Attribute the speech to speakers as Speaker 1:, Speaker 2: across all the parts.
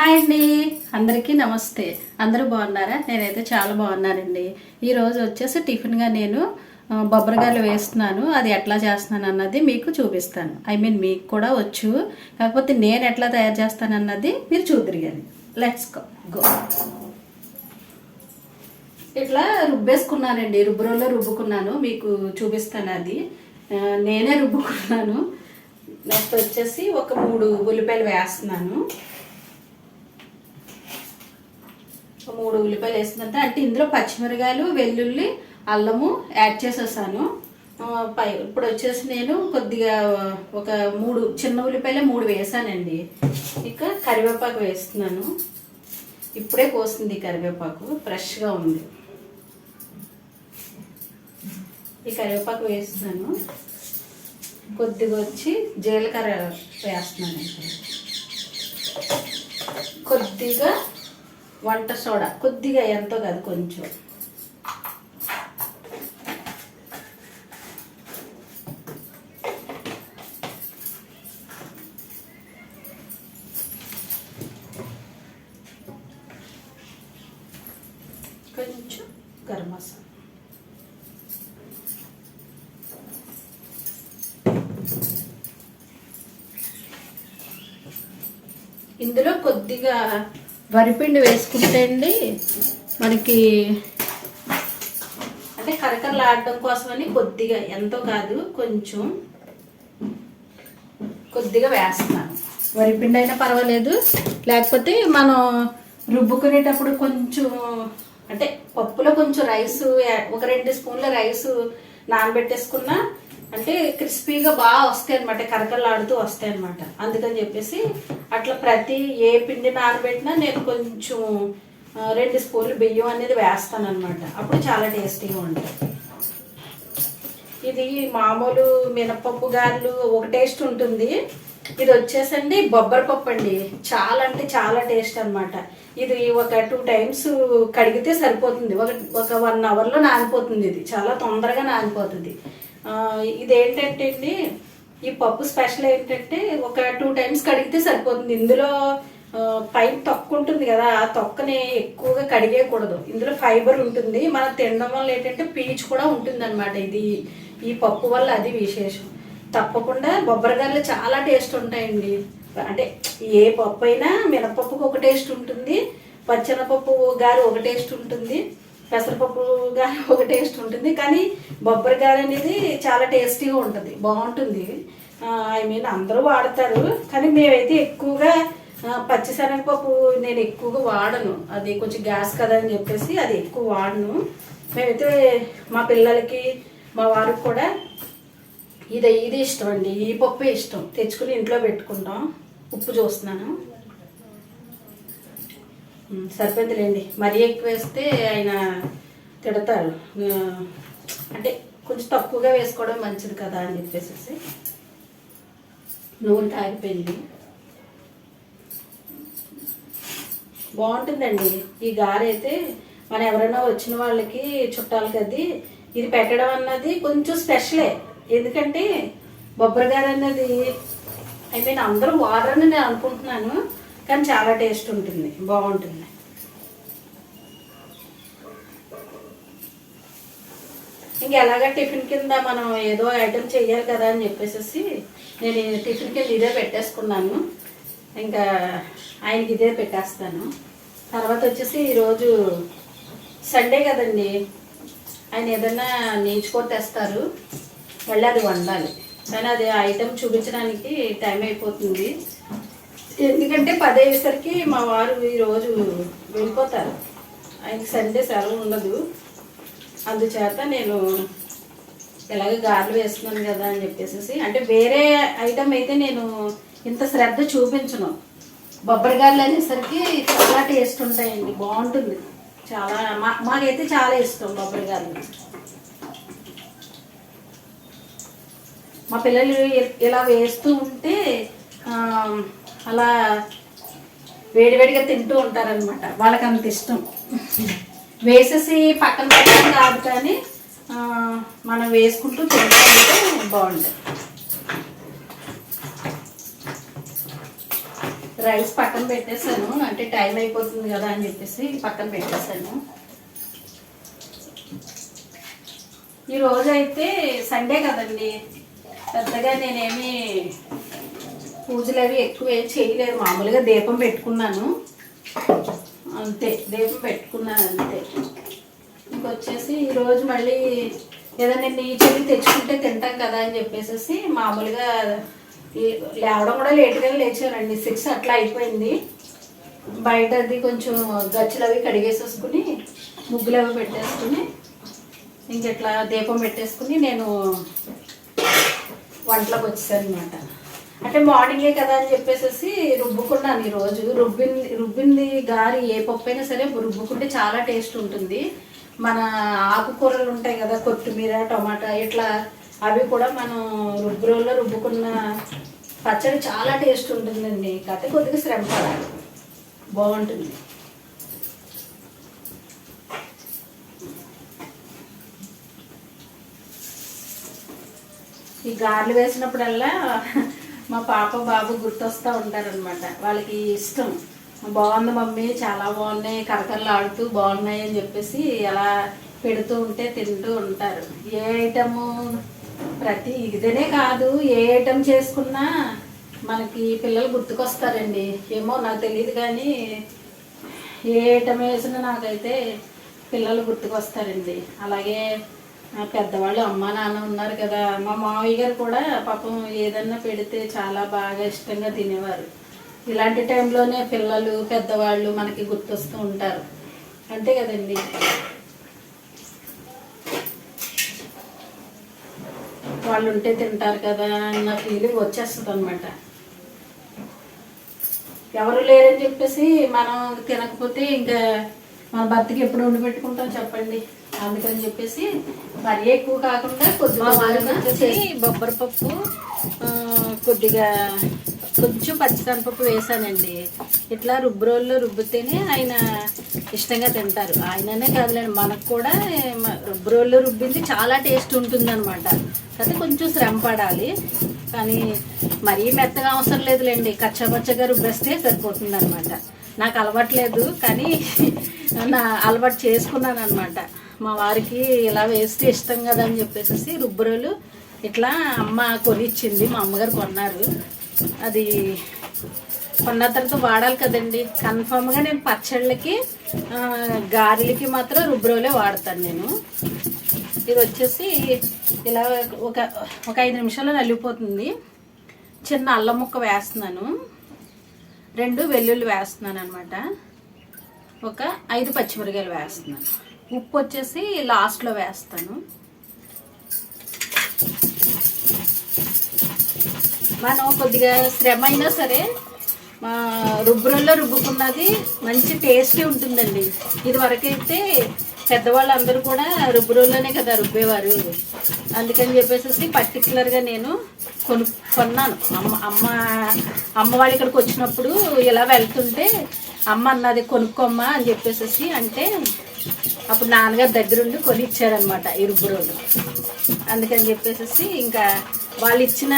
Speaker 1: Hi అండి. అందరికీ నమస్తే. అందరూ బాగున్నారా? నేనైతే చాలా బాగున్నానండి. ఈరోజు వచ్చేసి టిఫిన్గా నేను బొబ్బరిగాయలు వేస్తున్నాను. అది ఎట్లా చేస్తున్నాను అన్నది మీకు చూపిస్తాను. ఐ మీన్ మీకు కూడా వచ్చు. కాకపోతే నేను ఎట్లా తయారు చేస్తాను అన్నది మీరు చూద్దరు లెట్స్ గో గో ఇట్లా రుబ్బేసుకున్నానండి. రుబ్బురోలో రుబ్బుకున్నాను. మీకు చూపిస్తాను అది. నేనే రుబ్బుకున్నాను. నెక్స్ట్ వచ్చేసి ఒక మూడు ఉల్లిపాయలు వేస్తున్నాను ఒక మూడు ఉల్లిపాయలు వేస్తుందంటే అంటే ఇందులో పచ్చిమిరకాయలు వెల్లుల్లి అల్లము యాడ్ చేసేసాను. పై ఇప్పుడు వచ్చేసి నేను కొద్దిగా ఒక మూడు చిన్న ఉల్లిపాయలు మూడు వేసానండి. ఇక కరివేపాకు వేస్తున్నాను. ఇప్పుడే పోస్తుంది కరివేపాకు ఫ్రెష్గా ఉంది. ఈ కరివేపాకు వేస్తున్నాను. కొద్దిగా వచ్చి జీలకర్ర వేస్తున్నాను కొద్దిగా వంట సోడా. కొద్దిగా ఎంతో కాదు కొంచెం. కొంచెం గరం మసాలా. ఇందులో కొద్దిగా వరిపిండి వేసుకుంటే అండి మనకి అంటే కరకరలు ఆడడం కోసమని కొద్దిగా ఎంతో కాదు కొంచెం కొద్దిగా వేస్తున్నాను. వరిపిండి అయినా పర్వాలేదు. లేకపోతే మనం రుబ్బుకునేటప్పుడు కొంచెం అంటే పప్పులో కొంచెం రైస్ ఒక రెండు స్పూన్ల రైస్ నానబెట్టేసుకున్నా అంటే క్రిస్పీగా బాగా వస్తాయి అనమాట కరకలాడుతూ వస్తాయి అనమాట అందుకని చెప్పేసి అట్లా ప్రతి ఏ పిండి నానబెట్టినా నేను కొంచెం రెండు స్పూన్లు బియ్యం అనేది వేస్తాను అనమాట అప్పుడు చాలా టేస్టీగా ఉంటుంది. ఇది మామూలు మినపప్పు గారెలు ఒక టేస్ట్ ఉంటుంది. ఇది వచ్చేసండి బొబ్బరి పప్పు అండి. చాలా అంటే చాలా టేస్ట్ అన్నమాట. ఇది ఒక టూ టైమ్స్ కడిగితే సరిపోతుంది. ఒక ఒక వన్ అవర్లో నానిపోతుంది ఇది. చాలా తొందరగా నానిపోతుంది. ఇదేంటంటే అండి ఈ పప్పు స్పెషల్ ఏంటంటే ఒక టూ టైమ్స్ కడిగితే సరిపోతుంది. ఇందులో పైన తొక్క ఉంటుంది కదా ఆ తొక్కని ఎక్కువగా కడిగేయకూడదు. ఇందులో ఫైబర్ ఉంటుంది. మనం తినడం వల్ల ఏంటంటే పీచు కూడా ఉంటుంది అనమాట ఇది. ఈ పప్పు వల్ల అది విశేషం. తప్పకుండా బొబ్బరిగాయలు చాలా టేస్ట్ ఉంటాయండి. అంటే ఏ పప్పు అయినా మినపప్పుకి ఒక టేస్ట్ ఉంటుంది. పచ్చెనపప్పు గారు ఒక టేస్ట్ ఉంటుంది. పెసరపప్పు గారి ఒక టేస్ట్ ఉంటుంది. కానీ బొబ్బరి గారి అనేది చాలా టేస్టీగా ఉంటుంది. బాగుంటుంది. ఐ మీన్ అందరూ వాడతారు. కానీ మేమైతే ఎక్కువగా పచ్చిశనగపప్పు నేను ఎక్కువగా వాడను. అది కొంచెం గ్యాస్ కదా అని చెప్పేసి అది ఎక్కువ వాడను. మేమైతే మా పిల్లలకి మా వారికి కూడా ఇది ఇది ఇష్టం అండి. ఈ పప్పు ఇష్టం. తెచ్చుకుని ఇంట్లో పెట్టుకుంటాం. ఉప్పు చూస్తున్నాను. సరిపోతుందిలేండి. మరీ ఎక్కువ వేస్తే ఆయన తిడతారు. అంటే కొంచెం తక్కువగా వేసుకోవడం మంచిది కదా అని చెప్పేసి నూనె తాగిపోయింది. బాగుంటుందండి. ఈ గారె అయితే మన ఎవరైనా వచ్చిన వాళ్ళకి చుట్టాలకి అది ఇది పెట్టడం అన్నది కొంచెం స్పెషలే. ఎందుకంటే బొబ్బరి గారు అన్నది ఐ మీన్ అందరూ వాడరని నేను అనుకుంటున్నాను. కానీ చాలా టేస్ట్ ఉంటుంది బాగుంటుంది. ఇంక ఎలాగ టిఫిన్ కింద మనం ఏదో ఐటెం చేయాలి కదా అని చెప్పేసి నేను టిఫిన్ కింద ఇదే పెట్టేసుకున్నాను. ఇంకా ఆయనకి ఇదే పెట్టేస్తాను. తర్వాత వచ్చేసి ఈరోజు సండే కదండి ఆయన ఏదైనా నేర్చుకొట్టేస్తారు తెస్తారు మళ్ళీ అది వండాలి. కానీ అది ఐటెం చూపించడానికి టైం అయిపోతుంది. ఎందుకంటే పది అయ్యేసరికి మా వారు ఈరోజు వెళ్ళిపోతారు. ఆయనకి సండే సెలవు ఉండదు. అందుచేత నేను ఇలాగే గారెలు వేస్తున్నాను కదా అని చెప్పేసి అంటే వేరే ఐటమ్ అయితే నేను ఇంత శ్రద్ధ చూపించను. బొబ్బరి గారెలు అనేసరికి చాలా టేస్ట్ ఉంటాయండి బాగుంటుంది. చాలా మా మాకైతే చాలా ఇష్టం బొబ్బరి గారెలు. మా పిల్లలు ఇ- ఇలా వేస్తూ ఉంటే అలా వేడివేడిగా తింటూ ఉంటారనమాట వాళ్ళకి అంత ఇష్టం. వేసేసి పక్కన పెట్టడం కాదు కానీ మనం వేసుకుంటూ తింటూ బాగుంటుంది. రైస్ పక్కన పెట్టేశాను. అంటే టైం అయిపోతుంది కదా అని చెప్పేసి పక్కన పెట్టేశాను. ఈ అయితే సండే కదండి. పెద్దగా నేనేమి పూజలు అవి ఎక్కువ ఏం చేయలేదు. మామూలుగా దీపం పెట్టుకున్నాను. అంతే దీపం పెట్టుకున్నాను అంతే. ఇంకొచ్చేసి ఈరోజు మళ్ళీ ఏదైనా నీచులు తెచ్చుకుంటే తింటాం కదా అని చెప్పేసి మామూలుగా లేవడం కూడా లేట్గా లేచానండి. సిక్స్ అట్లా అయిపోయింది. బయట అది కొంచెం గచ్చులు అవి కడిగేసేసుకుని ముగ్గులు అవి పెట్టేసుకుని ఇంకెట్లా దీపం పెట్టేసుకుని నేను వంటలోకి వచ్చేసాను అనమాట అంటే మార్నింగే కదా అని చెప్పేసి రుబ్బుకున్నాను ఈరోజు రుబ్బింది రుబ్బింది గారి ఏ పప్పు అయినా సరే రుబ్బుకుంటే చాలా టేస్ట్ ఉంటుంది. మన ఆకుకూరలు ఉంటాయి కదా కొత్తిమీర టమాటా ఇట్లా అవి కూడా మనం రుబ్బు రోజుల్లో రుబ్బుకున్న పచ్చడి చాలా టేస్ట్ ఉంటుందండి. కాకపోతే కొద్దిగా శ్రమ పడాలి. బాగుంటుంది. ఈ గారెలు వేసినప్పుడల్లా మా పాప బాబు గుర్తొస్తూ ఉంటారనమాట వాళ్ళకి ఇష్టం. బాగుంది మమ్మీ చాలా బాగున్నాయి కరకరలు ఆడుతూ బాగున్నాయి అని చెప్పేసి అలా పెడుతూ ఉంటే తింటూ ఉంటారు. ఏ ఐటము? ప్రతి ఇదనే కాదు ఏ ఐటెం చేసుకున్నా మనకి పిల్లలు గుర్తుకొస్తారండి. ఏమో నాకు తెలియదు కానీ ఏ ఐటమ్ వేసినా నాకైతే పిల్లలు గుర్తుకొస్తారండి. అలాగే పెద్దవాళ్ళు అమ్మ నాన్న ఉన్నారు కదా. మా మామయ్య గారు కూడా పాపం ఏదన్నా పెడితే చాలా బాగా ఇష్టంగా తినేవారు. ఇలాంటి టైంలోనే పిల్లలు పెద్దవాళ్ళు మనకి గుర్తొస్తూ ఉంటారు. అంతే కదండి. వాళ్ళు ఉంటే తింటారు కదా అన్న ఫీలింగ్ వచ్చేస్తుంది అనమాట ఎవరు లేరని చెప్పేసి మనం తినకపోతే ఇంకా మన భర్తకి ఎప్పుడు వండి పెట్టుకుంటాం చెప్పండి. అందుకని చెప్పేసి మరీ ఎక్కువ కాకుండా కొద్దిగా వచ్చేసి బొబ్బరి పప్పు కొద్దిగా కొంచెం పచ్చికనపప్పు వేసానండి. ఇట్లా రుబ్బు రోజుల్లో రుబ్బితేనే ఆయన ఇష్టంగా తింటారు. ఆయననే కాదులేండి మనకు కూడా మ- రుబ్బు రోజుల్లో రుబ్బింది చాలా టేస్ట్ ఉంటుందన్నమాట. అయితే కొంచెం శ్రమ పడాలి. కానీ మరీ మెత్తగా అవసరం లేదులేండి కచ్చపచ్చగా రుబ్బేస్తే సరిపోతుంది అనమాట నాకు అలవాట్లేదు కానీ నా అలవాటు చేసుకున్నాను అనమాట మా వారికి ఇలా వేస్తే ఇష్టం కదా అని చెప్పేసి రుబ్బురోలు ఇట్లా అమ్మ కొనిచ్చింది మా అమ్మగారు కొన్నారు. అది కొన్న తర్వాత వాడాలి కదండి. కన్ఫామ్గా నేను పచ్చళ్ళకి గారెలకి మాత్రం రుబ్బురోలే వాడతాను నేను. ఇది వచ్చేసి ఇలా ఒక ఒక ఐదు నిమిషాల్లో నలిగిపోతుంది. చిన్న అల్లం ముక్క వేస్తున్నాను. రెండు వెల్లుల్లి వేస్తున్నాను అనమాట ఒక ఐదు పచ్చిమిరకాయలు వేస్తున్నాను. ఉప్పు వచ్చేసి లాస్ట్లో వేస్తాను. మనం కొద్దిగా శ్రమ అయినా సరే మా రుబ్బురంలో రుబ్బుకున్నది మంచి టేస్టీ ఉంటుందండి. ఇది వరకైతే పెద్దవాళ్ళందరూ కూడా రుబ్బురోల్లోనే కదా రుబ్బేవారు. అందుకని చెప్పేసి పర్టికులర్గా నేను కొను కొన్నాను. అమ్మ అమ్మ అమ్మ వాళ్ళు ఇక్కడికి వచ్చినప్పుడు ఇలా వెళ్తుంటే అమ్మ అన్నది కొనుక్కోమ్మా అని చెప్పేసి అంటే అప్పుడు నాన్నగారు దగ్గరుండి కొని ఇచ్చారనమాట ఈ రుబ్బురోలు అందుకని చెప్పేసి ఇంకా వాళ్ళు ఇచ్చిన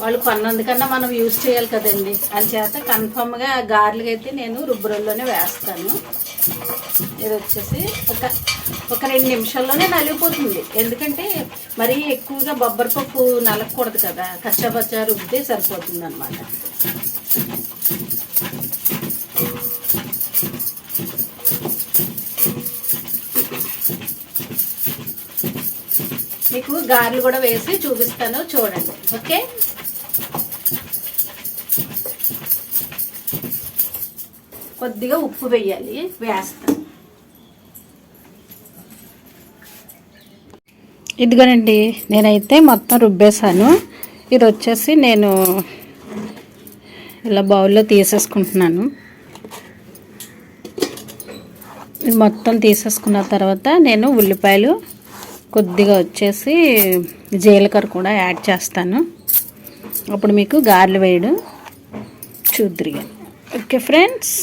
Speaker 1: వాళ్ళు కొన్నందుకన్నా మనం యూజ్ చేయాలి కదండి. చేత కన్ఫామ్గా గార్లకి అయితే నేను రుబ్బురోల్లోనే వేస్తాను. ఇది వచ్చేసి ఒక ఒక రెండు నిమిషాల్లోనే నలిగిపోతుంది. ఎందుకంటే మరీ ఎక్కువగా బొబ్బరి పప్పు నలగకూడదు కదా. కచ్చాబచ్చా రుబ్బితే సరిపోతుంది అనమాట మీకు గారెలు కూడా వేసి చూపిస్తాను చూడండి. ఓకే? కొద్దిగా ఉప్పు వేయాలి వేస్తాను ఇదిగోనండి నేనైతే మొత్తం రుబ్బేశాను. ఇది వచ్చేసి నేను ఇలా బౌల్లో తీసేసుకుంటున్నాను. ఇది మొత్తం తీసేసుకున్న తర్వాత నేను ఉల్లిపాయలు కొద్దిగా వచ్చేసి జీలకర్ర కూడా యాడ్ చేస్తాను. అప్పుడు మీకు గారెలు వేయడం చూద్దరిగా. Okay friends.